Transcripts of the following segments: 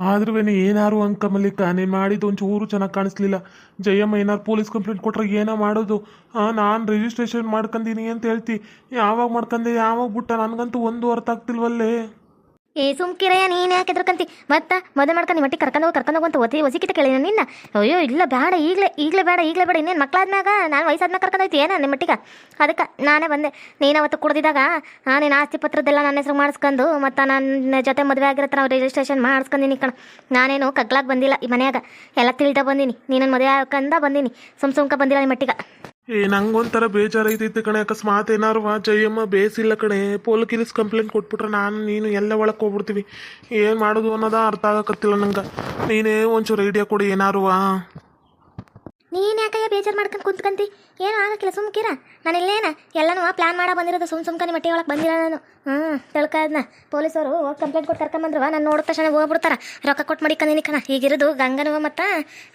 ಆದ್ರೂ ಏನಾರು ಅಂಕ ಮಲ್ಲಿಕ ನೀನು ಮಾಡಿದ್ದು ಒಂಚೂರು ಚೆನ್ನಾಗಿ ಕಾಣಿಸ್ಲಿಲ್ಲ. ಜಯಮ್ಮ ಏನಾರು ಪೊಲೀಸ್ ಕಂಪ್ಲೇಂಟ್ ಕೊಟ್ಟರೆ ಏನೋ ಮಾಡೋದು? ನಾನು ರಿಜಿಸ್ಟ್ರೇಷನ್ ಮಾಡ್ಕಂದೀನಿ ಅಂತ ಹೇಳ್ತಿ. ಯಾವಾಗ ಮಾಡ್ಕಂದೆ? ಯಾವಾಗ ಬಿಟ್ಟ? ನನಗಂತೂ ಒಂದು ಅರ್ಥ ಆಗ್ತಿಲ್ವಲ್ಲೇ. ಏ ಸುಮ್ಕಿರಯ್ಯ ನೀನು ಯಾಕೆ ಎದ್ರಕಂತಿ ಮತ್ತೆ ಮದುವೆ ಮಾಡ್ಕೊಂಡು ಮಟ್ಟಿ ಕರ್ಕೊಂಡು ಹೋಗಿ, ಕರ್ಕೊಂಡು ಹೋಗಂತ ಒತ್ತಿ ಒಸಿಕಿತ ಕೇಳಿ ನಿನ್ನ. ಅಯ್ಯೋ, ಇಲ್ಲ ಬೇಡ ಈಗಲೇ ಈಗಲೇ ಬೇಡ ಈಗಲೇ ಬೇಡ, ಇನ್ನೇನು ಮಕ್ಕಳಾದ್ಮ್ಯಾಗ ನಾನು ವಯಸ್ಸಾದ್ಮ್ಯಾಗ ಕರ್ಕೊಂಡು ಹೋಯ್ತಿ ಏನ ನಿಮ್ಮ ಮಟ್ಟಿಗೆ? ಅದಕ್ಕೆ ನಾನೇ ಬಂದೆ. ನೀನು ಅವತ್ತು ಕುಡ್ದಿದ್ದಾಗ ನಾನು ನೀನು ಆಸ್ತಿ ಪತ್ರದ್ದೆಲ್ಲ ನನ್ನ ಹೆಸರು ಮಾಡಿಸ್ಕೊಂಡು, ಮತ್ತು ನನ್ನ ಜೊತೆ ಮದುವೆ ಆಗಿರತ್ತ ನಾವು ರಿಜಿಸ್ಟ್ರೇಷನ್ ಮಾಡಿಸ್ಕೊಂಡಿನಿ ಕಣ. ನಾನೇನು ಕಗ್ಲಾಗಿ ಬಂದಿಲ್ಲ ಈ ಮನೆಯಾಗ. ಎಲ್ಲ ತಿಳಿದ ಬಂದೀನಿ. ನೀನು ಮದುವೆ ಹಾಕಂದ ಬಂದೀನಿ. ಸುಮ್ ಸುಮ್ಕ ಬಂದಿಲ್ಲ ನಿಮ್ಮ ಮಟ್ಟಿಗೆ. ಏ, ನಂಗೊಂಥರ ಬೇಜಾರೈತೈತೆ ಕಣೆ. ಅಕಸ್ಮಾತ್ ಏನಾರು ವಾ, ಜಯಮ್ಮ ಬೇಸಿಲ್ಲ ಕಣೆ. ಪೊಲೀಸ್ ಕಂಪ್ಲೇಂಟ್ ಕೊಟ್ಬಿಟ್ರೆ ನಾನು, ನೀನು ಎಲ್ಲ ಒಳಗೆ ಹೋಗ್ಬಿಡ್ತೀವಿ. ಏನು ಮಾಡೋದು ಅನ್ನೋದ ಅರ್ಥ ಆಗಕತ್ತಿಲ್ಲ ನಂಗೆ. ನೀನೇ ಒಂಚೂರು ಐಡಿಯಾ ಕೊಡಿ ವಾ. ನೀನು ಯಾಕಯ್ಯ ಬೇಜಾರು ಮಾಡ್ಕೊಂಡು ಕುಂತ್ಕಂತಿ? ಏನು ಆಗಕ್ಕಿಲ್ಲ ಸುಮ್ಕಿರ ನಾನು ಇಲ್ಲೇನ? ಎಲ್ಲನೂ ಪ್ಲಾನ್ ಮಾಡೋ ಬಂದಿರೋದು. ಸುಮ್ ಸುಮ್ಕನಿ ಮಟ್ಟಿ ಒಳಗೆ ಬಂದಿಲ್ಲ ನಾನು. ಹ್ಞೂ ತಿಳ್ಕದ್ನ. ಪೊಲೀಸರು ಹೋಗಿ ಕಂಪ್ಲೇಂಟ್ ಕೊಟ್ಟು ಕರ್ಕೊಂಬಂದ್ರು ನಾನು ನೋಡಿದ ತಕ್ಷಣ ಹೋಗ್ಬಿಡ್ತಾರ ರೊಕ್ಕ ಕೊಟ್ಟು ಮಡಿಕಂದಿನಿ ಕಣ. ಈಗಿರೋದು ಗಂಗನವ ಮತ್ತು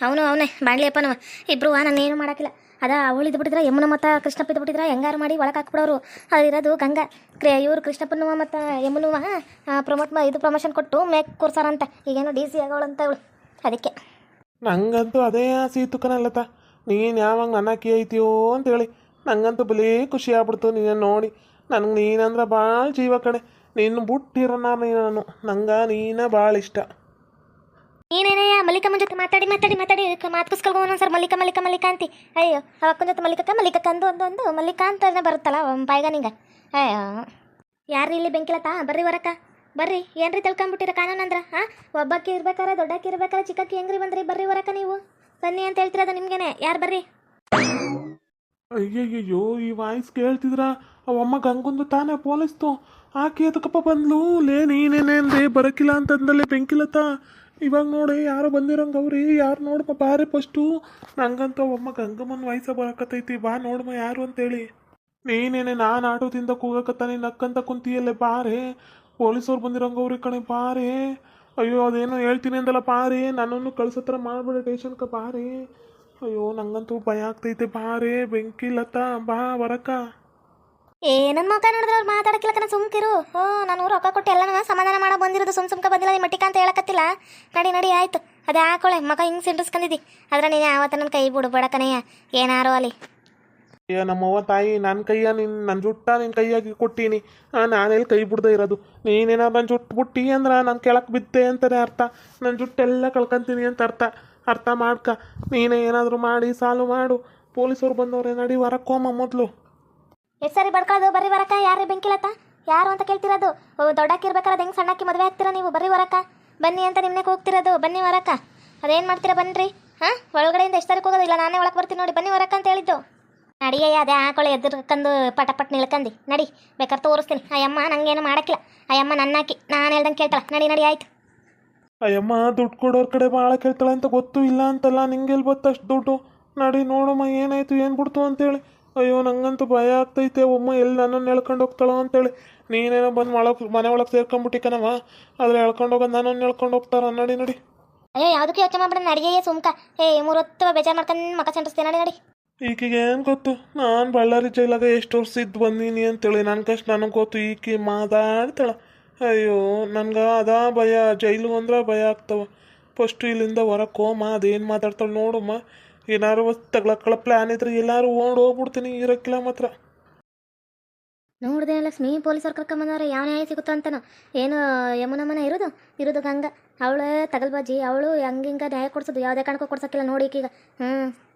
ಅವನು ಅವನೇ. ಬಾಂಡ್ಲಿಯಪ್ಪನವ ಇಬ್ರು ನಾನು ಏನು ಮಾಡೋಕ್ಕಿಲ್ಲ ಅದ ಅವಳು ಇದು ಬಿಟ್ಟಿದ್ರ, ಯಮುನ ಮತ್ತು ಕೃಷ್ಣಪ್ಪ ಇದು ಬಿಟ್ಟಿದ್ರ, ಹೆಂಗಾರು ಮಾಡಿ ಒಳಗೆ ಹಾಕ್ಬಿಡೋರು. ಅದಿರೋದು ಗಂಗಾ. ಕ್ರೇ, ಇವ್ರು ಕೃಷ್ಣಪ್ಪನವ ಮತ್ತು ಯಮುನವ ಪ್ರಮೋಟ್ ಇದು ಪ್ರಮೋಷನ್ ಕೊಟ್ಟು ಮೇಕ್ ಕೂರ್ಸಾರಂತ. ಈಗೇನೋ ಡಿ ಸಿ ಆಗೋಳಂತ ಇವಳು. ಅದಕ್ಕೆ. ನಂಗಂತೂ ಅದೇ ಆಸೆ ಇತ್ತು ಕಣಲ್ಲತ್ತ ನೀನು ಯಾವಾಗ ನನ್ನ ಕಿ ಐತಿಯೋ ಅಂತೇಳಿ ನಂಗಂತೂ ಬಲೇ ಖುಷಿ ಆಗ್ಬಿಡ್ತು ನೀನು ನೋಡಿ. ನನಗೆ ನೀನಂದ್ರೆ ಭಾಳ ಜೀವ ಕಡೆ ನೀನು ಬಿಟ್ಟಿರೋಣ ನಾನು. ನಂಗೆ ನೀನ ಭಾಳ ಇಷ್ಟ. ನೀನೇನಯ್ಯ ಮಲ್ಲಿಕಮ್ಮನ ಜೊತೆ ಮಾತಾಡಿ ಮಾತಾಡಿ ಮಾತಾಡಿ ಮಾತು ಒಂದೊಂದು ಸರ್ ಮಲ್ಲಿಕ ಮಲ್ಲಿಕ ಮಲ್ಲಿಕ ಅಂತಿ. ಅಯ್ಯೋ ಅವಕ್ಕ ಜೊತೆ ಮಲ್ಲಿಕಕ್ಕ ಮಲ್ಲಿಕ ಅಂದು ಒಂದು ಒಂದು ಮಲ್ಲಿಕ ಅಂತ ಬರುತ್ತಲ್ಲ ಬಾಯ್ಗ ನಿಂಗೆ. ಅಯ್ಯೋ. ಯಾರು ಇಲ್ಲಿ ಬೆಂಕಿಲತ್ತಾ ಬರ್ರಿ ಹೊರಕ ಬರ್ರಿ. ಏನ್ರಿ ತಿಳ್ಕೊಂಬಿಟ್ಟಿರ ಕಾನೂನು ಅಂದ್ರೆ? ಹಾಂ ಒಬ್ಬಕ್ಕೆ ಇರ್ಬೇಕಾರೆ ದೊಡ್ಡಕ್ಕೆ ಇರ್ಬೇಕಾರೆ ಚಿಕ್ಕಕ್ಕೆ ಹೆಂಗ್ರಿ ಬಂದ್ರಿ? ಬರ್ರಿ ಹೊರಕ ನೀವು. ಬನ್ನಿ ಅಂತ ಹೇಳ್ತಿರೋದು ನಿಮ್ಗೇನೆ. ಯಾರು ಬರ್ರಿ? ಅಯ್ಯಯ್ಯೋ ಈ ವಾಯ್ಸ್ ಕೇಳ್ತಿದ್ರ? ಅವಮ್ಮ ಗಂಗೊಂದು ತಾನೇ ಪೊಲೀಸ್ತು. ಆಕೆ ಅದಕ್ಕಪ್ಪ ಬಂದ್ಲು? ಲೇ ನೀನೇನೆ ಅಂದ್ರೆ ಬರಕಿಲ್ಲ ಅಂತಂದಲ್ಲೇ ಬೆಂಕಿಲತ್ತ ಇವಾಗ ನೋಡಿ ಯಾರು ಬಂದಿರಂಗ ಅವ್ರಿ? ಯಾರು ನೋಡಮ್ಮ ಬಾರಿ ಫಸ್ಟು ನಂಗಂತ ಒಮ್ಮ ಗಂಗಮ್ಮನ ವಯಸ್ಸ ಬರಕತ್ತೈತಿ. ಬಾ ನೋಡಮ್ಮ ಯಾರು ಅಂತೇಳಿ. ನೀನೇನೆ ನಾನು ಆಟೋದಿಂದ ಕೂಗಕತ್ತ ನಕ್ಕಂತ ಕುಂತಿಯಲ್ಲೇ ಬಾರೆ. ಪೊಲೀಸವ್ರು ಬಂದಿರಂಗ ಅವ್ರಿ ಕಣೆ, ಬಾರೆ. ಅಯ್ಯೋ, ಅದೇನೋ ಹೇಳ್ತೀನಿ ಅಂದಲ್ಲ, ಬಾರೆ. ನನ್ನನ್ನು ಕಳ್ಸತ್ರ ಮಾಡ್ಬಿಡಿ ಟೇಷನ್ಕ ಬಾರೆ. ಅಯ್ಯೋ, ನಂಗಂತೂ ಭಯ ಆಗ್ತೈತೆ, ಬಾರೆ. ಬೆಂಕಿ ಲತಾ, ಬಾ ಬರಕ ಏ ನನ್ನ ನೋಡಿದ್ರೆ ಅವ್ರು ಮಾತಾಡಕ್ಕಿಲ್ಲ ಕಣ, ಸುಮ್ಕಿರು. ಓ ನಾನು ರೊಕ್ಕ ಕೊಟ್ಟು ಎಲ್ಲನೂ ಸಮಾಧಾನ ಮಾಡೋ ಬಂದಿರೋದು, ಸುಮ್ ಸುಮ್ಕ ಬಂದಿಲ್ಲ ನಿಮ್ಮ ಮಟ್ಟಿಕ ಅಂತ ಹೇಳಕತ್ತಿಲ್ಲ. ನಡಿ ನಡಿ, ಆಯ್ತು. ಅದೇ ಹಾಕೊಳೆ, ಮಗ ಹಿಂಗೆ ಸಿಂಡಿಸ್ಕೊಂಡಿದ್ದಿ ಆದ್ರೆ ನೀನು ಯಾವತ್ತ ನನ್ನ ಕೈ ಬಿಡು ಬೇಡ ಕಣಯ್ಯ ಏನಾರೋ ಅಲ್ಲಿ. ಅಯ್ಯೋ ನಮ್ಮವ್ವ ತಾಯಿ ನನ್ನ ಕೈಯ ನಿನ್ನ ನನ್ನ ಜುಟ್ಟ ನಿನ್ನ ಕೈಯಾಗಿ ಕೊಟ್ಟೀನಿ. ನಾನೇ ಕೈ ಬಿಡ್ದೆ ಇರೋದು. ನೀನೇನಾದ್ರು ನನ್ನ ಜುಟ್ಟು ಬಿಟ್ಟಿ ಅಂದ್ರೆ ನಾನು ಕೆಳಕ್ಕೆ ಬಿದ್ದೆ ಅಂತಲೇ ಅರ್ಥ. ನನ್ನ ಜುಟ್ಟೆಲ್ಲ ಕಳ್ಕೊಂತೀನಿ ಅಂತ ಅರ್ಥ. ಅರ್ಥ ಮಾಡ್ಕ. ನೀನೇ ಏನಾದರೂ ಮಾಡಿ, ಸಾಲು ಮಾಡು. ಪೊಲೀಸರು ಬಂದವ್ರೆ, ನಡಿ ಹೊರಕ್ಕೋಮ ಮೊದಲು. ಎಷ್ಟು ಸರಿ ಬಡ್ಕೊಳ್ಳೋದು ಬರ್ರಿ ಬರಕ ಯಾರೇ ಬೆಂಕಿಲತ್ತ? ಯಾರು ಅಂತ ಕೇಳ್ತಿರೋದು? ಓ, ದೊಡ್ಡಕ್ಕಿರ್ಬೇಕಾರೆ ಹೆಂಗೆ ಸಣ್ಣಕ್ಕಿ ಮದುವೆ ಆಗ್ತೀರಾ ನೀವು? ಬರ್ರಿ ಹೊರಕ ಬನ್ನಿ ಅಂತ ನಿಮ್ಮನೆ ಹೋಗ್ತಿರೋದು ಬನ್ನಿ ಹೊರಕ ಅದೇನು ಮಾಡ್ತೀರಾ ಬನ್ನಿರಿ ಹಾಂ? ಒಳಗಡೆಯಿಂದ ಎಷ್ಟು ಸರಿ ಹೋಗೋದಿಲ್ಲ. ನಾನೇ ಒಳಗೆ ಬರ್ತೀನಿ ನೋಡಿ. ಬನ್ನಿ ಹೊರಕ ಅಂತ ಹೇಳಿದ್ದು. ನಡಿಯಯ್ಯ ಅದೇ ಹಾಕೊಳ್ಳಿ ಎದುರ್ಕಂದು ಪಟ ಪಟ್ ನಿಳ್ಕಂದು. ನಡಿ ಬೇಕಾದ್ರೆ ತೋರಿಸ್ತೀನಿ. ಅಯ್ಯಮ್ಮ ನಂಗೇನು ಮಾಡಕ್ಕಿಲ್ಲ. ಅಯ್ಯಮ್ಮ ನನ್ನ ಹಾಕಿ ನಾನು ಹೇಳ್ದಂಗೆ ಕೇಳ್ತಾಳೆ. ನಡಿ ನಡಿ ಆಯ್ತು. ಅಯ್ಯಮ್ಮ ದುಡ್ಡು ಕೊಡೋರ ಕಡೆ ಭಾಳ ಕೇಳ್ತಾಳೆ ಅಂತ ಗೊತ್ತು ಇಲ್ಲ ಅಂತಲ್ಲ. ನಿಂಗೆಲ್ಲಿ ಬತ್ತು ಅಷ್ಟು ದುಡ್ಡು? ನಡಿ ನೋಡಮ್ಮ ಏನಾಯ್ತು ಏನು ಬಿಡ್ತು ಅಂತೇಳಿ. ಅಯ್ಯೋ ನಂಗಂತೂ ಭಯ ಆಗ್ತೈತೆ. ಒಮ್ಮ ಎಲ್ಲಿ ನನ್ನನ್ನು ಎಳ್ಕೊಂಡು ಹೋಗ್ತಾಳೋ ಅಂತೇಳಿ. ನೀನೇನೋ ಬಂದು ಒಳಗೆ ಮನೆ ಒಳಗೆ ಸೇರ್ಕೊಂಡ್ಬಿಟ್ಟಿಕನವ. ಆದ್ರೆ ಎಳ್ಕೊಂಡು ಹೋಗೋದು ನನ್ನನ್ನು ಎಳ್ಕೊಂಡು ಹೋಗ್ತಾರ. ನಡಿ ನಡಿ. ಅಯ್ಯೋ ಯಾವುದಕ್ಕೆ ಯೋಚನೆ ಮಾಡ್ಬಿಡ. ನಡಿಗೆಯೇ ಸುಮ್ಕ. ಏ ಮೂರೊತ್ತು ಬೇಜಾರು ಮಾಡ್ಕೊಂಡು ಮಕ ಚಂಡಿಸ್ತೀನಿ ನಡಿ ನಡಿ. ಈಕೆಗೆ ಏನು ಗೊತ್ತು? ನಾನು ಬಳ್ಳಾರಿ ಜೈಲಾಗ ಎಷ್ಟು ವರ್ಷ ಇದ್ದು ಬಂದೀನಿ ಅಂತೇಳಿ. ನನ್ನ ಕಷ್ಟ ನನಗೆ ಗೊತ್ತು. ಈಕೆ ಮಾತಾಡ್ತಾಳೆ. ಅಯ್ಯೋ ನನ್ಗೆ ಅದಾ ಭಯ. ಜೈಲು ಅಂದ್ರೆ ಭಯ ಆಗ್ತವ. ಫಸ್ಟು ಇಲ್ಲಿಂದ ಹೊರಕ್ಕೆ ಹೋಮ ಅದೇನು ಮಾತಾಡ್ತಾಳೆ ನೋಡಮ್ಮ. ಏನಾರು ತಗ್ಲಕ್ಕಳ ಪ್ಲ್ಯಾನ್ ಇದ್ರೆ ಎಲ್ಲಾರು ಓಡ್ ಹೋಗ್ಬಿಡ್ತೀನಿ, ಇರಕ್ಕಿಲ್ಲ ಮಾತ್ರ. ನೋಡಿದೆ ಲಕ್ಷ್ಮಿ ಪೊಲೀಸರು ಕರ್ಕೊಂಬಂದವ್ರೆ, ಯಾವ ನ್ಯಾಯ ಸಿಗುತ್ತೋ ಅಂತನೋ. ಏನು, ಯಮುನಮ್ಮನ ಇರೋದು? ಇರೋದು ಗಂಗ. ಅವಳೇ ತಗಲ್ಬಾಜಿ. ಅವಳು ಹಂಗಿಂಗ ನ್ಯಾಯ ಕೊಡ್ಸೋದು. ಯಾವುದೇ ಕಾರಣಕ್ಕೂ ಕೊಡ್ಸೋಕ್ಕಿಲ್ಲ. ನೋಡಿ ಈಗ ಹ್ಞೂ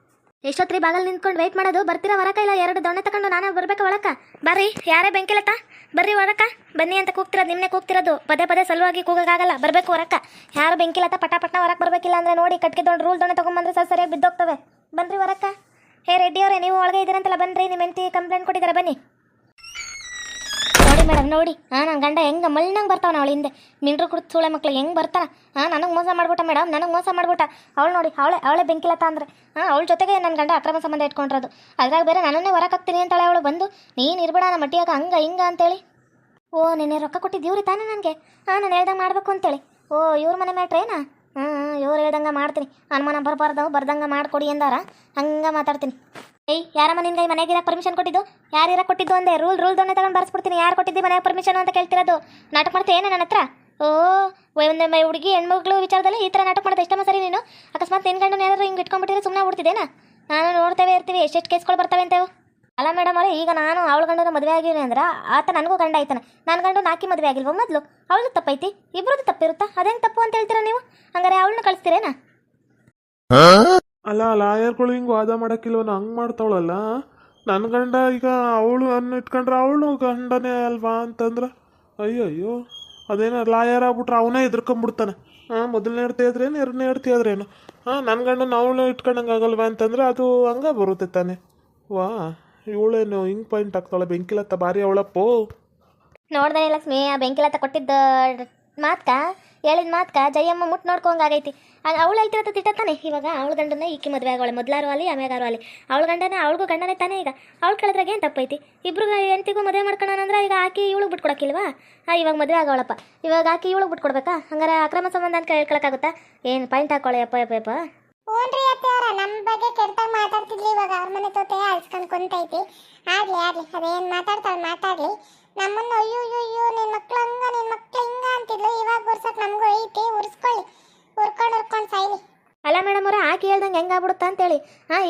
ಎಷ್ಟೊತ್ರಿ ಬಾಗಲ್ ನಿಂತ್ಕೊಂಡು ವೆಯ್ಟ್ ಮಾಡೋದು? ಬರ್ತೀರಾ ಹೊರಕ ಇಲ್ಲ, ಎರಡು ದೊಣ್ಣೆ ತಗೊಂಡು ನಾನೇ ಬರ್ಬೇಕು ಒಳಕ ಬರ್ರಿ, ಯಾರೇ ಬೆಂಕಿಲತ್ತ? ಬರ್ರಿ ಹೊರಕ ಬನ್ನಿ ಅಂತ ಕೂಗ್ತಿರೋದು ನಿಮ್ಮನೆ ಕೂಗ್ತಿರೋದು. ಪದೇ ಪದೇ ಸಲುವಾಗಿ ಕೂಗೋಕ್ಕಾಗಲ್ಲ ಬರಬೇಕು ಹೊರಕ ಯಾರು ಬೆಂಕಿಲತ್ತ ಪಟ ಹೊರಕ್ ಬರಬೇಕಿಲ್ಲ ಅಂದ್ರೆ ನೋಡಿ ಕಟ್ಗೆ ದೊಡ್ಡ ರೂಲ್ ದೊಣ್ಣೆ ತೊಗೊಂಬಂದ್ರೆ ಸರ್ ಸರಿಯಾಗಿ ಬಿದ್ದೋಗ್ತವೆ. ಬನ್ರಿ ಹೊರಕ ಹೇ ರೆಡ್ಡಿ ಅವರೇ, ನೀವು ಒಳಗೆ ಇದ್ದೀರಂತಲ್ಲ ಬನ್ರಿ. ನಿಮ್ಮ ಹೆಂಡತಿ ಕಂಪ್ಲೇಂಟ್ ಕೊಟ್ಟಿದ್ದಾರೆ ಬನ್ನಿ. ನೋಡಿ ಮೇಡಮ್, ನೋಡಿ. ಹಾಂ ನನ್ನ ಗಂಡ ಹೆಂಗೆ ಮಳ್ಳಂಗೆ ಬರ್ತಾವ ಅವಳು ಹಿಂದೆ. ಮಿಂಡ್ರು ಕುಡ್ದು ಸೂಳೆ ಮಕ್ಳು ಹೆಂಗೆ ಬರ್ತಾನ ಹಾಂ ನನಗೆ ಮೋಸ ಮಾಡ್ಬಿಟ್ಟ ಮೇಡಮ್, ನನಗೆ ಮೋಸ ಮಾಡ್ಬಿಟ್ಟ. ಅವಳು ನೋಡಿ, ಅವಳೆ ಅವಳೆ ಬೆಂಕಿಲತ್ತ ಅಂದ್ರೆ. ಹಾಂ ಅವಳ ಜೊತೆಗೆ ನನ್ನ ಗಂಡ ಅಕ್ರಮ ಸಂಬಂಧ ಇಟ್ಕೊಂಡಿರೋದು. ಅದ್ರಾಗ ಬೇರೆ ನನ್ನನ್ನೇ ಹೊರಕಾಗ್ತೀನಿ ಅಂತಾಳೆ ಅವಳು ಬಂದು. ನೀನು ಇರ್ಬೇಡ, ನಮ್ಮ ಮಟ್ಟಿಯಾಗ ಹಂಗೆ, ಹಿಂಗೆ ಅಂತೇಳಿ. ಓ, ನಿನ್ನೆ ರೊಕ್ಕ ಕೊಟ್ಟಿದ್ದೀವ್ರಿ ತಾನೇ ನನಗೆ? ಹಾಂ ನಾನು ಹೇಳ್ದಂಗೆ ಮಾಡಬೇಕು ಅಂತೇಳಿ. ಓ, ಇವ್ರ ಮನೆ ಮ್ಯಾಟ್ರೇನಾ ಹಾಂ ಇವ್ರು ಹೇಳ್ದಂಗೆ ಮಾಡ್ತೀನಿ. ಅನುಮಾನ ಬರಬಾರ್ದು ಬರ್ದಂಗೆ ಮಾಡಿಕೊಡಿ ಅಂದಾರ. ಹಂಗೆ ಮಾತಾಡ್ತೀನಿ. ಏಯ್ ಯಾರಮ್ಮ ನಿನ್ಗೆ ಮನೆಗೆ ಇರಕ್ಕೆ ಪರ್ಮಿಷನ್ ಕೊಟ್ಟಿದ್ದು? ಯಾರು ಕೊಟ್ಟಿದ್ದು ಅಂದೆ? ರೂಲ್ ರೂಲ್ ದೊಣ್ಣೆ ತಗೊಂಡು ಬರ್ಸ್ಬಿಡ್ತೀನಿ. ಯಾರು ಕೊಟ್ಟಿದ್ದು ಮನೆಗೆ ಪರ್ಮಿಷನ್ ಅಂತ ಕೇಳ್ತಿರೋದು? ನಾಟಕ ಮಾಡ್ತೀಯ ಏನು ನನ್ನ ಹತ್ರ? ಓ ಒಂದು ಹುಡುಗಿ ಹೆಣ್ಮಕ್ಳು ವಿಚಾರದಲ್ಲಿ ಈ ಥರ ನಾಟಕ ಮಾಡೋದು. ಎಷ್ಟಮ್ಮ ಸರಿ ನೀನು? ಅಕಸ್ಮಾತ್ ನಿನ್ನ ಗಂಡನ ಯಾರು ಹಿಂಗೆ ಇಟ್ಕೊಂಡ್ಬಿಟ್ಟಿದ್ರೆ ಸುಮ್ಮನೆ ಬಿಡ್ತಿದ್ದೇನಾ ನಾನು ನೋಡ್ತೇವೆ ಇರ್ತೀವಿ. ಎಷ್ಟೆಷ್ಟು ಕೇಸ್ಗಳು ಬರ್ತವೆ ಅಂತೇವು ಅಲ್ಲ ಮೇಡಮ್ ಅವರೇ, ಈಗ ನಾನು ಅವಳ ಗಂಡನ ಮದುವೆ ಆಗಿವೆ ಅಂದ್ರೆ ಆತ ನನಗೂ ಗಂಡ ಆಯ್ತಾನೆ. ನನ್ನ ಗಂಡು ನಾಕಿ ಮದುವೆ ಆಗಿಲ್ವ ಮೊದಲು? ಅವಳದು ತಪ್ಪೈತಿ. ಇಬ್ರದ್ದು ತಪ್ಪಿರುತ್ತಾ? ಅದೇನು ತಪ್ಪು ಅಂತ ಹೇಳ್ತೀರಾ ನೀವು? ಹಂಗಾರೆ ಅವಳನ್ನ ಕಳಿಸ್ತೀರೇನಾ? ಅಲ್ಲ, ಲಾಯರ್ಗಳು ಹಿಂಗೆ ವಾದ ಮಾಡೋಕ್ಕಿಲ್ವನ? ಹಂಗೆ ಮಾಡ್ತಾವಳಲ್ಲ? ನನ್ನ ಗಂಡ ಈಗ ಅವಳು ಅನ್ನ ಇಟ್ಕೊಂಡ್ರೆ ಅವಳು ಗಂಡನೇ ಅಲ್ವಾ ಅಂತಂದ್ರೆ ಅಯ್ಯೋ ಅಯ್ಯೋ ಅದೇನೋ ಲಾಯರ್ ಆಗ್ಬಿಟ್ರೆ ಅವನೇ ಹೆದರ್ಕೊಂಬಿಡ್ತಾನೆ. ಹಾಂ, ಮೊದಲನೇ ಇದ್ರೇನು ಎರಡನೇ ಹೇಳ್ತಾ ಇದ್ರೇನು ಹಾಂ ನನ್ನ ಗಂಡನ ಅವಳು ಇಟ್ಕೊಂಡಂಗೆ ಆಗಲ್ವಾ ಅಂತಂದ್ರೆ ಅದು ಹಂಗೆ ಬರುತ್ತೆ ತಾನೆ. ವಾ, ಇವಳೇನು ಹಿಂಗೆ ಪಾಯಿಂಟ್ ಆಗ್ತಾಳೆ ಬೆಂಕಿಲತ್ತ ಭಾರಿ ಅವಳಪ್ಪು. ನೋಡ್ದೆ ಲಕ್ಷ್ಮಿ ಆ ಬೆಂಕಿಲತ್ತ ಕೊಟ್ಟಿದ್ದ ಮಾತ್ಕ? ಹೇಳಿದ ಮಾತ್ಕ ಜಯಮ್ಮ ಮುಟ್ಟು ನೋಡ್ಕೊಂಗಾಗೈತಿ ಅವಳು ತಿಟ್ಟ ತಾನೆ. ಇವಾಗ ಅವಳ ಗಂಡನ ಈಕಿ ಮದುವೆ ಆಗೋಳೆ. ಮೊದ್ಲಾರು ಅಲ್ಲಿ ಆಮ್ಯಾಗಾರು ಅಲ್ಲಿ. ಅವಳ ಗಂಡನೇ ಅವಳಿಗೂ ಗಂಡನೇ ತಾನೇ ಈಗ. ಅವಳು ಕೇಳಿದ್ರಾಗ ಏನು ತಪ್ಪೈತಿ? ಇಬ್ರು ಎಂತಿಗೂ ಮದುವೆ ಮಾಡ್ಕೊಳ್ಳೋಣ ಅಂದ್ರೆ ಈಗ ಆಕಿ ಇವಳು ಬಿಟ್ಕೊಡಕ್ಕಿಲ್ವಾ? ಹಾಂ ಇವಾಗ ಮದುವೆ ಆಗೋಳಪ್ಪ. ಇವಾಗ ಆಕಿ ಇವಳು ಬಿಟ್ಕೊಡ್ಬೇಕಾ? ಹಂಗಾರೆ ಅಕ್ರಮ ಸಂಬಂಧ ಅಂತ ಹೇಳ್ಕೊಳಕ್ಕಾಗುತ್ತಾ ಏನು ಪಾಯಿಂಟ್ ಹಾಕೊಳ್ಳಿ ಅಪ್ಪ ಯಪ್ಪ ಹ್ಞೂನ್ರಿ ನಮ್ಮ ಬಗ್ಗೆ ಕೆಟ್ಟದಾಗ ಮಾತಾಡ್ತಿದ್ಲಿ ಇವಾಗ. ಅವ್ರ ಮನೆ ತೋತೆ ಅಳ್ಸ್ಕೊಂಡ್ ಕುಂತೈತಿ. ಆಗ್ಲಿ ಆಗ್ಲಿ, ಅದೇನ್ ಮಾತಾಡ್ತಾಳೆ ಮಾತಾಡ್ಲಿ.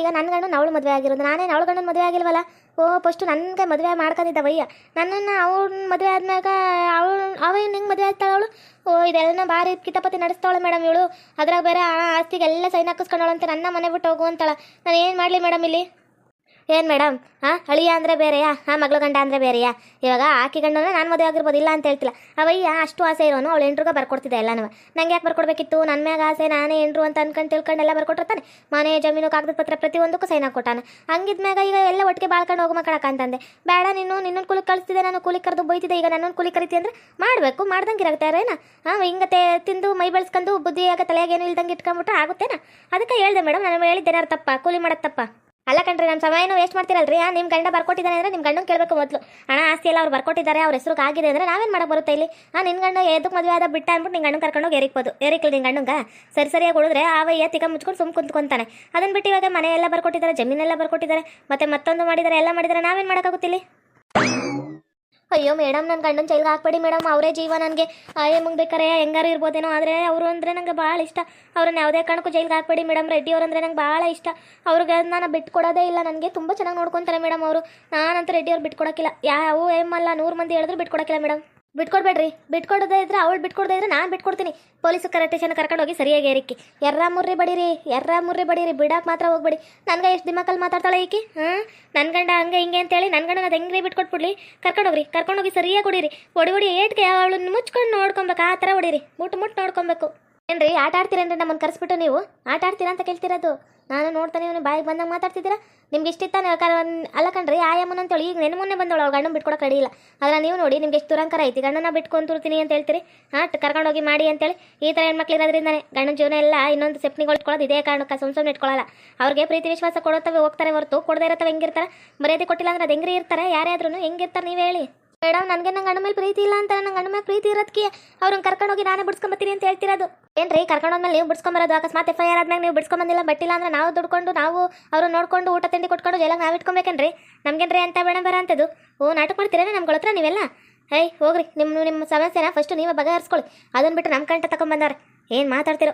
ಈಗ ನನ್ನ ಗಂಡನ ಅವಳು ಮದುವೆ ಆಗಿರೋದು. ನಾನೇ ಅವಳು ಗಂಡನ ಮದುವೆ ಆಗಿಲ್ವಲ್ಲ? ಓ ಫಸ್ಟು ನನಗೆ ಮದುವೆ ಮಾಡ್ಕೊಂಡಿದ್ದ ವಯ್ಯ ನನ್ನನ್ನು ಅವ್ನ ಮದುವೆ ಆದ್ಮ್ಯಾಗ ಅವಳು ಅವೇನು ಹೆಂಗೆ ಮದುವೆ ಆಗ್ತಾಳೆ ಅವಳು? ಓ ಇದೆಲ್ಲ ಭಾರಿ ಕಿತಾಪತಿ ನಡೆಸ್ತಾಳೆ ಮೇಡಮ್ ಇವಳು. ಅದ್ರಾಗ ಬೇರೆ ಆ ಆಸ್ತಿಗೆಲ್ಲ ಸೈನ್ ಹಾಕಿಸ್ಕೊಂಡವಳಂತೆ. ನನ್ನ ಮನೆ ಬಿಟ್ಟು ಹೋಗು ಅಂತಾಳೆ. ನಾನು ಏನು ಮಾಡಲಿ ಮೇಡಮ್ ಇಲ್ಲಿ? ಏನು ಮೇಡಮ್ ಹಾಂ ಅಳಿಯ ಅಂದರೆ ಬೇರೆಯಾ? ಹಾಂ ಮಗಳು ಗಂಡ ಅಂದರೆ ಬೇರೆಯಾ? ಇವಾಗ ಆಕಿ ಗಂಡನ ನಾನು ಮದುವೆ ಆಗಿರ್ಬೋದು ಇಲ್ಲ ಅಂತ ಹೇಳ್ತಿಲ್ಲ. ಅವಯ್ಯ, ಅಷ್ಟು ಆಸೆ ಇರೋನು ಅವಳು ಎಂಟ್ರಿಗೆ ಬರ್ಕೊಡ್ತಿದ್ದೆ ಎಲ್ಲನೂ. ನಂಗೆ ಯಾಕೆ ಬರ್ಕೊಡ್ಬೇಕಿತ್ತು? ನನ್ನ ಮ್ಯಾಗ ಆಸೆ ನಾನೇ ಎಂಟ್ರು ಅಂತ ಅನ್ಕೊಂಡು ತಿಳ್ಕೊಂಡು ಎಲ್ಲ ಬರ್ಕೊಟ್ಟಿರ್ತಾನೆ. ಮನೆ, ಜಮೀನು ಕಾಗದ ಪತ್ರ ಪ್ರತಿಯೊಂದಕ್ಕೂ ಸೈನ್ ಹಾಕೊಟ್ಟಾನೆ ಹಂಗಿದ್ಮ್ಯಾಗ ಈಗ ಎಲ್ಲ ಒಟ್ಟಿಗೆ ಬಾಳ್ಕೊಂಡು ಹೋಗೋ ಮಕ್ಕಳಕ್ಕ ಅಂತಂದೆ. ಬೇಡ ನೀನು ನಿನ್ನೊಂದು ಕುಲಿ ಕಳಿಸ್ತಿದ್ದೆ ನಾನು ಕೂಲಿ ಕರೆದು ಬೈತಿದ್ದೆ, ಈಗ ನನ್ನೊಂದು ಕೂಲಿ ಕರಿತಿ ಅಂದ್ರೆ ಮಾಡಬೇಕು ಮಾಡ್ದಂಗೆ ಇರತ್ತಾರೇನ ಹಾಂ ಹಿಂಗತೆ ತಿಂದು ಮೈ ಬೆಳೆಸ್ಕೊಂಡು ಬುದ್ಧಿಯಾಗ ತಲೆಯಾಗೇನು ಇಲ್ದಂಗೆ ಇಟ್ಕೊಂಡ್ಬಿಟ್ರೆ ಆಗುತ್ತೇನಾ? ಅದಕ್ಕೆ ಹೇಳಿದೆ ಮೇಡಮ್ ನಾನು ಹೇಳಿದ್ದೇನಾರು ತಪ್ಪ? ಕೂಲಿ ಮಾಡೋದು ತಪ್ಪ? ಅಲ್ಲ ಕಣ್ರಿ ನಮ್ಮ ಸಮಯನೂ ವೇಸ್ಟ್ ಮಾಡ್ತಿರಲ್ರಿ? ಆ ನಿಮ್ಮ ಗಂಡ ಬರ್ಕೊಟ್ಟಿದ್ದಾನೆ ಅಂದರೆ ನಿಮ್ಮ ಗಂಡನ ಕೇಳಬೇಕು ಮೊದಲು. ಹಣ, ಆಸ್ತಿ ಎಲ್ಲ ಅವ್ರು ಬರ್ಕೊಟ್ಟಿದ್ದಾರೆ, ಅವ್ರ ಹೆಸರು ಆಗಿದೆ ಅಂದರೆ ನಾವೇನು ಮಾಡಕ್ಕೆ ಬರುತ್ತೆ ಇಲ್ಲಿ? ಆ ನಿನ್ನ ಗಂಡ ಎದಕ್ಕೆ ಮದುವೆ ಆದ ಬಿಟ್ಟ ಅಂದ್ಬಿಟ್ಟು ನಿನ್ನ ಗಂಡನ ಕರ್ಕೊಂಡೋಗಿ ಎರಿಕ್ಬೋದು ಎರಿಕ್ಲಿ ನಿನ್ನ ಗಂಡಂಗ ಸರಿ ಸರಿಯಾಗಿ ಉಳಿದ್ರೆ ವಯ್ಯ ತಿಕ್ಕ ಮುಚ್ಕೊಂಡು ಸುಮ್ ಕುಂತ್ಕೊಂತಾನೆ. ಅದನ್ನ ಬಿಟ್ಟು ಇವಾಗ ಮನೆ ಎಲ್ಲ ಬರ್ಕೊಟ್ಟಿದ್ದಾರೆ, ಜಮೀನೆಲ್ಲ ಬರ್ಕೊಟ್ಟಿದ್ದಾರೆ, ಮತ್ತೆ ಮತ್ತೊಂದು ಮಾಡಿದ್ದಾರೆ ಎಲ್ಲ ಮಾಡಿದ್ದಾರೆ ನಾವೇನು ಮಾಡೋಕ್ಕಾಗುತ್ತಿಲ್ಲಿ ಅಯ್ಯೋ ಮೇಡಮ್ ನನ್ನ ಗಂಡನ ಜೈಲ್ಗೆ ಹಾಕ್ಬೇಡಿ ಮೇಡಮ್. ಅವರೇ ಜೀವ ನನಗೆ. ಆಯೇ ಬೇಕಾರೆ ಹೆಂಗಾರು ಇರ್ಬೋದೇನೋ. ಆದರೆ ಅವರು ಅಂದರೆ ನಂಗೆ ಭಾಳ ಇಷ್ಟ. ಅವ್ರನ್ನ ಯಾವುದೇ ಕಾರಣಕ್ಕೂ ಜೈಲ್ಗೆ ಹಾಕ್ಬೇಡಿ ಮೇಡಮ್. ರೆಡ್ಡಿ ಅವ್ರು ಅಂದರೆ ನಂಗೆ ಭಾಳ ಇಷ್ಟ. ಅವ್ರಿಗೆ ನಾನು ಬಿಟ್ಕೊಡೋದೇ ಇಲ್ಲ. ನನಗೆ ತುಂಬ ಚೆನ್ನಾಗಿ ನೋಡ್ಕೊತಾರೆ ಮೇಡಮ್ ಅವರು. ನಾನಂತೂ ರೆಡ್ಡಿ ಅವ್ರು ಬಿಟ್ಕೊಡೋಕ್ಕಿಲ್ಲ. ಯಾವ ಏಮಲ್ಲ ನೂರು ಮಂದಿ ಹೇಳಿದ್ರು ಬಿಟ್ಕೊಡಕ್ಕಿಲ್ಲ ಮೇಡಮ್. ಬಿಟ್ಕೊಡ್ಬೇಡ್ರಿ. ಬಿಟ್ಕೊಡದೇ ಇದ್ರೆ ಅವಳು ಬಿಟ್ಕೊಡ್ದೇ ಇದ್ರೆ ನಾನು ಬಿಟ್ಕೊಡ್ತೀನಿ. ಪೊಲೀಸ್ ಸ್ಟೇಷನ್ ಕರ್ಕೊಂಡು ಹೋಗಿ ಸರಿಯಾಗಿ ಏರಿಕ್ಕಿ. ಎರ್ರ ಮುರ್ರಿ ಬಡೀರಿ, ಎರ್ರ ಮುರ್ರಿ ಬಡೀರಿ ಬಿಡಕ್ಕೆ ಮಾತ್ರ ಹೋಗ್ಬೇಡಿ. ನನಗೆ ಎಷ್ಟು ದಿಮಾಕಲ್ಲಿ ಮಾತಾಡ್ತಾಳೆ ಈಕಿ? ಹಾಂ? ನನ್ನ ಗಂಡ ಹಂಗೆ ಹಿಂಗೆ ಅಂತೇಳಿ ನನ್ನ ಗಂಡನ ಅದು ಹೆಂಗ್ರಿ ಬಿಟ್ಕೊಟ್ಬಿಡ್ಲಿ? ಕರ್ಕೊಂಡೋಗ್ರಿ ಕರ್ಕೊಂಡೋಗಿ ಸರಿಯಾಗಿ ಹೊಡೀರಿ. ಒಡಿ ಹೊಡಿ ಏಟ್ಗೆ ಅವಳನ್ನ ಮುಚ್ಕೊಂಡು ನೋಡ್ಕೊಬೇಕು, ಆ ಥರ ಹೊಡೀರಿ. ಮುಟ್ಟು ಮುಟ್ಟು ನೋಡ್ಕೊಬೇಕು. ಏನ್ರಿ, ಆಟ ಆಡ್ತೀರೇನ್ರಿ ನಮ್ಮನ್ನು ಕರೆಸ್ಬಿಟ್ಟು ನೀವು? ಆಟ ಆಡ್ತೀರಾ ಅಂತ ಕೇಳ್ತಿರೋದು. ನಾನು ನೋಡ್ತಾನೆ ಇವನು ಬಾಯಿಗೆ ಬಂದಾಗ ಮಾತಾಡ್ತಿದ್ದೀರಾ? ನಿಮ್ಗೆ ಇಷ್ಟಿತ್ತಾನೆ ಅಲ್ಲ ಕಣ್ರಿ ಆಯಮ್ಮನ ಅಂತೇಳಿ ಈಗ ನೆನೆ ಮೊನ್ನೆ ಬಂದವಳು, ಅವ್ಳು ಗಂಡನ ಬಿಟ್ಕೊಡಕ್ಕೆ ಇಲ್ಲ. ಆದ್ರೆ ನೀವು ನೋಡಿ, ನಿಮ್ಗೆ ಎಷ್ಟು ದುರಂಕಾರ ಐತಿ. ಗಂಡನ ಬಿಟ್ಕೊಂತಿರ್ತೀನಿ ಅಂತ ಹೇಳ್ತೀರಿ? ಹಾಂ ಕರ್ಕೊಂಡೋಗಿ ಮಾಡಿ ಅಂತೇಳಿ ಈ ಥರ ಹೆಣ್ಮಕ್ಳು ಇರೋದ್ರಿಂದಾನೆ ಗಂಡನ ಜೀವನ ಎಲ್ಲ ಇನ್ನೊಂದು ಸೆಪ್ನಿಗಳು ಇಟ್ಕೊಳ್ಳೋದು ಇದೇ ಕಾರಣಕ್ಕೆ, ಸುಮ್ ಸುಮ್ಮನೆ ಇಟ್ಕೊಳ್ಳಲ್ಲ. ಅವ್ರಿಗೆ ಪ್ರೀತಿ ವಿಶ್ವಾಸ ಕೊಡುತ್ತವೆ, ಹೋಗ್ತಾರೆ ಹೊರತು. ಕೊಡದೇ ಇರತ್ತವೆ, ಹೆಂಗಿರ್ತಾರೆ? ಮರ್ಯಾದೆ ಕೊಟ್ಟಿಲ್ಲ ಅಂದ್ರೆ ಅದು ಹೆಂಗ್ರಿ ಇರ್ತಾರೆ? ಯಾರ್ಯಾದ್ರೂ ಹೆಂಗಿರ್ತಾರೆ ನೀವು ಹೇಳಿ. ಮೇಡಮ್ ನನಗೆ ನಂಗೆ ಅಣ್ಣ ಮೇಲೆ ಪ್ರೀತಿ ಇಲ್ಲ ಅಂತ ನಂಗೆ ಅಣ್ಣ ಮೇಲೆ ಪ್ರೀತಿ ಇರೋದಕ್ಕೆ ಅವ್ರನ್ನ ಕರ್ಕೊಂಡೋಗಿ ನಾನೇ ಬಿಡ್ಸ್ಕೊಂಬತ್ತೀನಿ ಅಂತ ಹೇಳ್ತಿರೋದು. ಏನ್ರಿ ಕರ್ಕೊಂಡೋದ್ಮೇಲೆ ನೀವು ಬಿಡ್ಸ್ಕೊಂಬರೋದು ಅಕಸ್ಮಾತ್ ಎಫ್ ಐ ಆರ್ ಆದ್ಮೇಲೆ ನೀವು ಬಿಡ್ಸ್ಕೊಂಬಂದಿಲ್ಲ ಬಟ್ಟಿಲ್ಲ ಅಂದ್ರೆ ನಾವು ದುಡ್ಕೊಂಡು ನಾವು ಅವ್ರು ನೋಡ್ಕೊಂಡು ಊಟ ತಿಂಡಿ ಕೊಟ್ಕೊಂಡು ಜೈಲಾಗ ನಾವು ಇಟ್ಕೊಬೇಕೇನ್ರಿ? ನಮ್ಗೇನ್ರಿ ಅಂತ ಬೇಡ ಬರ ಅಂತದ್ದು ಓ, ನಾಟಕ ಮಾಡ್ತೀರೇನೆ ನಮ್ಗಳ ಹತ್ರ ನೀವೆಲ್ಲ? ಹೇ ಹೋಗ್ರಿ ನಿಮ್ಮ ನಿಮ್ಮ ಸಮಸ್ಯೆನ ಫಸ್ಟ್ ನೀವೇ ಬಗೆಹರಿಸ್ಕೊಳ್ಳಿ. ಅದನ್ನ ಬಿಟ್ಟು ನಮ್ಮ ಕಂಟ ತಗೊಂಬಂದವ್ರೆ ಏನು ಮಾತಾಡ್ತಿರೋ?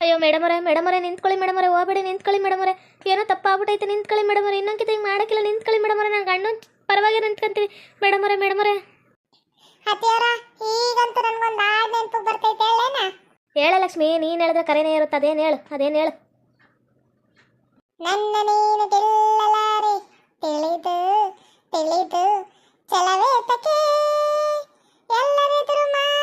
ಅಯ್ಯೋ ಮೇಡಮ್ ಅವರೇ ಮೇಡಮ್ ಅವರೇ ನಿಂತ್ಕೊಳ್ಳಿ ಮೇಡಮ್ ಅವರೇ ಹೋಗ್ಬೇಡಿ ನಿಂತ್ಕೊಳ್ಳಿ ಮೇಡಮ್ ಅವರೇ ಏನೋ ತಪ್ಪಾಗ್ಬಿಟ್ಟೈತೆ ನಿಂತ್ಕೊಳ್ಳಿ ಮೇಡಮ್ ಅವರೇ ಇನ್ನೊಂದು ಹಿಂಗೆ ಮಾಡೋಕ್ಕಿಲ್ಲ ನಿಂತ್ಕೊಳ್ಳಿ ಮೇಡಮ್ ಅವರೇ ನಾನು ಗಂಡು ಪರವಾಗಿ ನಿಂತ್ಕೊಂತೀವಿ ಮೇಡಮ್ ಅವರೇ ಮೇಡಮ್ ಅವರೇ ಅತ್ತೆಯವ್ರ ಈಗಂತೂ ನನ್ಗೊಂದು ಹಾಡ್ ನೆನಪು ಬರ್ತೈತೆ ಹೇಳೇನ? ಹೇಳ ಲಕ್ಷ್ಮಿ ನೀನು ಹೇಳಿದ್ರೆ ಕರೆನೇ ಇರುತ್ತೆ ಅದೇನು ಹೇಳು ಅದೇನು ಹೇಳು. ನನ್ನ ನೀನು ಗೆಲ್ಲಲಾರೆ ತಿಳಿದು ತಿಳಿದು ಚಲವೇ ತಕೆ ಎಲ್ಲರೆದುರು ಮಾನ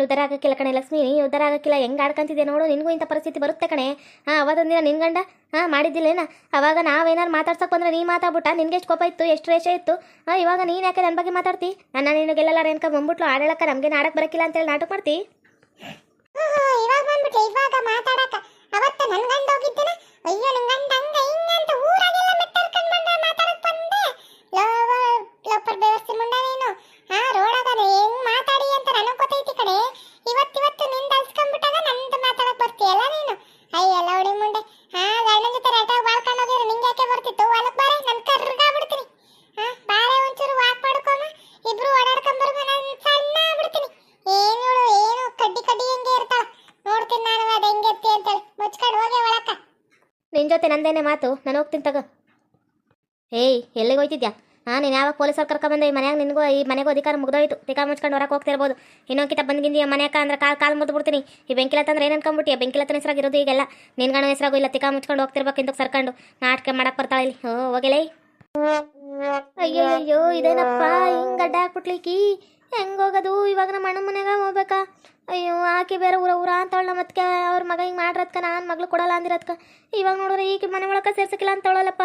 ನೀನು ಉದ್ದಾರ ಆಗಕ್ಕಿಲ್ಲ ಕಣೆ ಲಕ್ಷ್ಮಿ ನೀನು ಉದ್ದಾರ ಆಗಕ್ಕಿಲ್ಲ. ಹೆಂಗೆ ಆಡ್ಕೊಂತಿದ್ದೆ ನೋಡು, ನಿನಗೂ ಇಂಥ ಪರಿಸ್ಥಿತಿ ಬರುತ್ತೆ ಕಣೆ. ಹಾಂ ಅವತ್ತೊಂದಿನ ನಿನ್ ಗಂಡ, ಹಾಂ, ಮಾಡಿದ್ದಿಲ್ಲೇನ? ಅವಾಗ ನಾವೇನಾರು ಮಾತಾಡ್ಸಕ್ಕೆ ಬಂದ್ರೆ ನೀ ಮಾತಾಡ್ಬಿಟ್ಟ, ನಿನಗೆ ಎಷ್ಟು ಕೋಪ ಇತ್ತು, ಎಷ್ಟು ರೇಷ ಇತ್ತು? ಹಾಂ, ಇವಾಗ ನೀನು ಯಾಕೆ ನನ್ನ ಬಗ್ಗೆ ಮಾತಾಡ್ತಿ? ನನ್ನ ನೀನು ಗೆಲ್ಲಲ್ಲ ರೇನ್ಕ ಬಂದ್ಬಿಟ್ಲು, ಆಡಳಕ್ಕ ನಮಗೆ ನಾಡಕ್ಕೆ ಬರಕ್ಕಿಲ್ಲ ಅಂತೇಳಿ ನಾಟಕ ಮಾಡ್ತಿ? ಇವಾಗ ಲೋಪರ್ ವ್ಯವಸ್ಥೆ ಆ ರೋಡಾಗದ ಹೆಂಗ್ ಮಾತಾಡಿ ಅಂತ ನನಗೆ ಗೊತ್ತೈತಿ ಕಡೆ ಇವತ್ತಿವತ್ತು ನಿಂದ ಅಲ್ಸ್ಕೊಂಡ್ಬಿಟ್ಟಾಗ ನಂದು ಮಾತಾಡಕ್ ಬರ್ತೀಯಲ್ಲ ನೀನು? ಅಯ್ಯ, ಎಲ್ಲ ಹೊಡಿ ಮುಂಡೆ ಆ ಗರ್ಣನ್ ಜೊತೆ ರಟ ಬಾಳ್ಕೊಂಡು ಹೋಗಿರು ನಿಂಗೆ ಯಾಕೆ ಬರ್ತಿತ್ತು? ಹೊಲಕ್ ಬಾರೆ, ನನ್ ಕರ್ಗಾಗ್ಬಿಡ್ತೀನಿ ಹಾ ಬಾರೆ ಒಂಚೂರು ವಾಕ್ ಮಾಡ್ಕೊಮ್ಮ ಇಬ್ರು ಓಡಾಡ್ಕೊಂಬರ್ಗ ನಾನು ಸಣ್ಣ ಆಗ್ಬಿಡ್ತೀನಿ. ಏನು ಇವಳು, ಏನು ಕಡ್ಡಿ ಕಡ್ಡಿ ಹೆಂಗೆ ಇರ್ತಾಳ? ನೋಡ್ತೀನಿ ನಾನು ಅದು ಹೆಂಗೆತ್ತಿ ಅಂತೇಳಿ. ಮುಚ್ಕೊಂಡು ಹೋಗಿ ಒಳಕ್ಕ. ನಿನ್ ಜೊತೆ ನಂದೇನೆ ಮಾತು. ನಾನು ಹೋಗ್ತೀನಿ ತಗೋ. ಏಯ್, ಎಲ್ಲಿಗೆ ಹೋಯ್ತಿದ್ಯಾ? ಹಾಂ, ನೀನು ಯಾವಾಗ ಪೊಲೀಸರು ಕರ್ಕೊಂಬಂದೆ? ಈ ಮನ್ಯಾಗ ನಿನಗೂ, ಈ ಮನೆಗೂ ಅಧಿಕಾರ ಮುಗ್ದೋಯ್ತು. ತಿಕಾ ಮುಚ್ಕೊಂಡು ಹೊರಗೆ ಹೋಗ್ತಿರ್ಬೋದು. ಇನ್ನೊಂದ್ಕಿತ ಬಂದ್ಗಿಂದಿ ಮನ್ಯಾಕ ಅಂದ್ರೆ ಕಾಲು ಕಾಲು ಮುದ್ದು ಬಿಡ್ತೀನಿ. ಈ ಬೆಂಕಿಲತ್ತ ಅಂದ್ರೆ ಏನು ಅನ್ಕೊಂಬಿಟ್ಟಿ? ಬೆಂಕಿಲತ್ತನ ಹೆಸರಾಗಿರೋದು ಈಗೆಲ್ಲ. ನಿನ್ ಗಣ ಹೆಸರಾಗು ಇಲ್ಲ. ತಿಕಾ ಮುಚ್ಕೊಂಡು ಹೋಗ್ತಿರ್ಬೇಕು ಇಂದಕ್ಕೆ ಸರ್ಕೊಂಡು. ನಾಟಕ ಮಾಡಕ್ಕೆ ಬರ್ತಾಳೆ ಇಲ್ಲಿ. ಹೋ, ಹೋಗಲೇ? ಅಯ್ಯೋ ಇದೇನಪ್ಪ? ಹಿಂಗೆ ಅಡ್ಡ ಹಾಕ್ಬಿಟ್ಲಿಕ್ಕಿ ಹೆಂಗ್ ಹೋಗೋದು? ಇವಾಗ ನಮ್ಮ ಅಣ್ಣ ಮನೆಗೆ ಹೋಗ್ಬೇಕಾ? ಅಯ್ಯೋ, ಆಕೆ ಬೇರೆ ಊರ ಊರ ಅಂತವಳ ಮತ್ತೆ ಅವ್ರ ಮಗ ಹಿಂಗೆ ಮಾಡ್ರದ್ಕ ನಾನು ಮಗಳು ಕೊಡಲ್ಲ ಅಂದಿರದ್ಕ ಇವಾಗ ನೋಡಿದ್ರೆ ಈಗ ಮನೆ ಒಳಗೆ ಸೇರ್ಸಕ್ಕಿಲ್ಲ ಅಂತವಳಲ್ಲಪ್ಪ